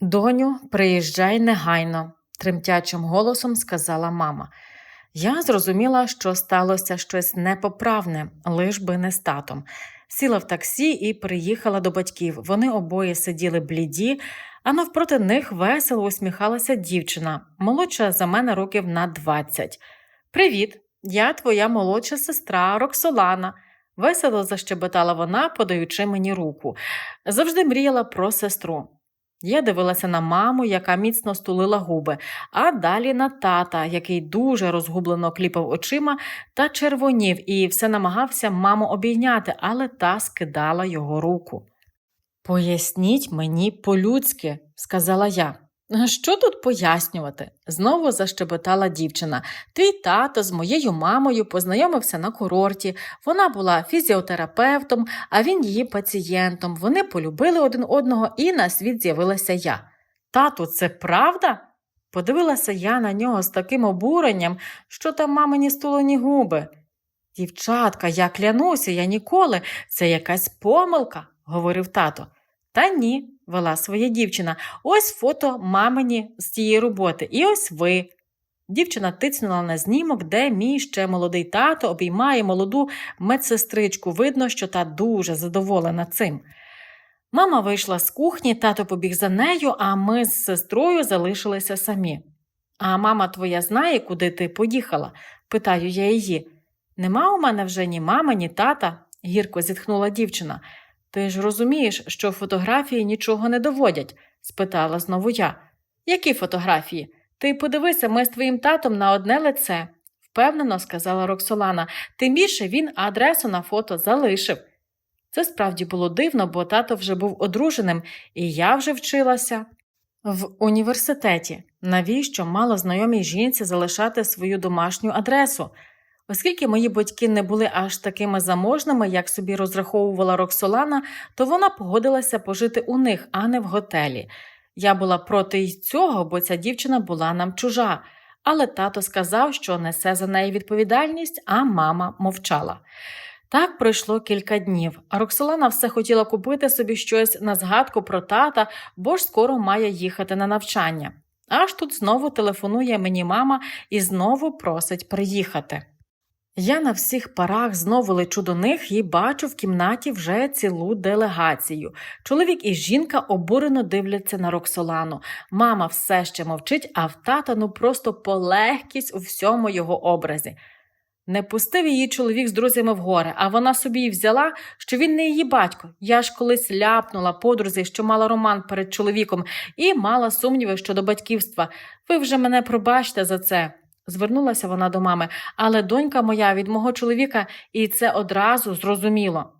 Доню, приїжджай негайно, тремтячим голосом сказала мама. Я зрозуміла, що сталося щось непоправне, лиш би не з татом. Сіла в таксі і приїхала до батьків. Вони обоє сиділи бліді, а навпроти них весело усміхалася дівчина, молодша за мене років на 20. Привіт, я твоя молодша сестра Роксолана. Весело защебетала вона, подаючи мені руку. Завжди мріяла про сестру. Я дивилася на маму, яка міцно стулила губи, а далі на тата, який дуже розгублено кліпав очима та червонів і все намагався маму обійняти, але та скидала його руку. Поясніть мені по-людськи, сказала я. Що тут пояснювати? знову защебетала дівчина. Твій тато з моєю мамою познайомився на курорті. Вона була фізіотерапевтом, а він її пацієнтом. Вони полюбили один одного, і на світ з'явилася я. Тату, це правда? Подивилася я на нього з таким обуренням, що там мамині стулені губи. Дівчатка, я клянуся, я ніколи, це якась помилка, говорив тато. Та ні, вела своя дівчина. Ось фото мамині з тієї роботи, і ось ви. Дівчина тицнула на знімок, де мій ще молодий тато обіймає молоду медсестричку. Видно, що та дуже задоволена цим. Мама вийшла з кухні, тато побіг за нею, а ми з сестрою залишилися самі. А мама твоя знає, куди ти поїхала? питаю я її. Нема у мене вже ні мами, ні тата, гірко зітхнула дівчина. Ти ж розумієш, що фотографії нічого не доводять? спитала знову я. Які фотографії? Ти подивися, ми з твоїм татом на одне лице, впевнено сказала Роксолана. Тим більше він адресу на фото залишив. Це справді було дивно, бо тато вже був одруженим, і я вже вчилася в університеті. Навіщо мало знайомій жінці залишати свою домашню адресу? Оскільки мої батьки не були аж такими заможними, як собі розраховувала Роксолана, то вона погодилася пожити у них, а не в готелі. Я була проти й цього, бо ця дівчина була нам чужа. Але тато сказав, що несе за неї відповідальність, а мама мовчала. Так пройшло кілька днів, Роксолана все хотіла купити собі щось на згадку про тата, бо ж скоро має їхати на навчання. Аж тут знову телефонує мені мама і знову просить приїхати. Я на всіх парах знову лечу до них і бачу в кімнаті вже цілу делегацію. Чоловік і жінка обурено дивляться на Роксолану. Мама все ще мовчить, а в тата ну просто полегкість у всьому його образі. Не пустив її чоловік з друзями в гори, а вона собі й взяла, що він не її батько. Я ж колись ляпнула подрузі, що мала роман перед чоловіком, і мала сумніви щодо батьківства. Ви вже мене пробачте за це. Звернулася вона до мами, але донька моя від мого чоловіка, і це одразу зрозуміло.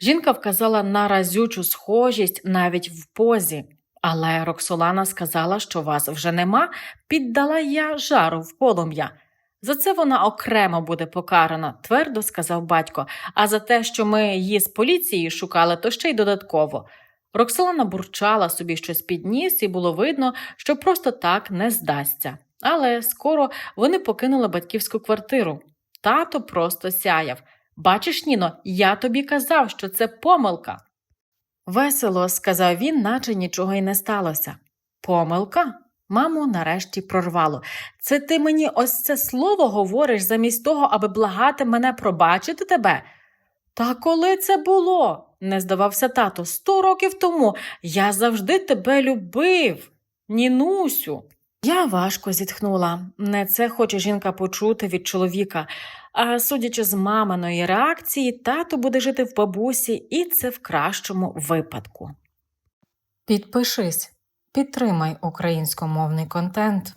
Жінка вказала на разючу схожість навіть в позі. Але Роксолана сказала, що вас вже нема, піддала я жару в полум'я. За це вона окремо буде покарана, твердо сказав батько, а за те, що ми її з поліції шукали, то ще й додатково. Роксолана бурчала собі щось під ніс, і було видно, що просто так не здасться. Але скоро вони покинули батьківську квартиру. Тато просто сяяв. Бачиш, Ніно, я тобі казав, що це помилка. Весело, сказав він, наче нічого й не сталося. Помилка? Маму нарешті прорвало. Це ти мені ось це слово говориш замість того, аби благати мене пробачити тебе? Та коли це було? не здавався тато. Сто років тому я завжди тебе любив, Нінусю. Я важко зітхнула. Не це хоче жінка почути від чоловіка. А судячи з маминої реакції, тато буде жити в бабусі, і це в кращому випадку. Підпишись, підтримай українськомовний контент.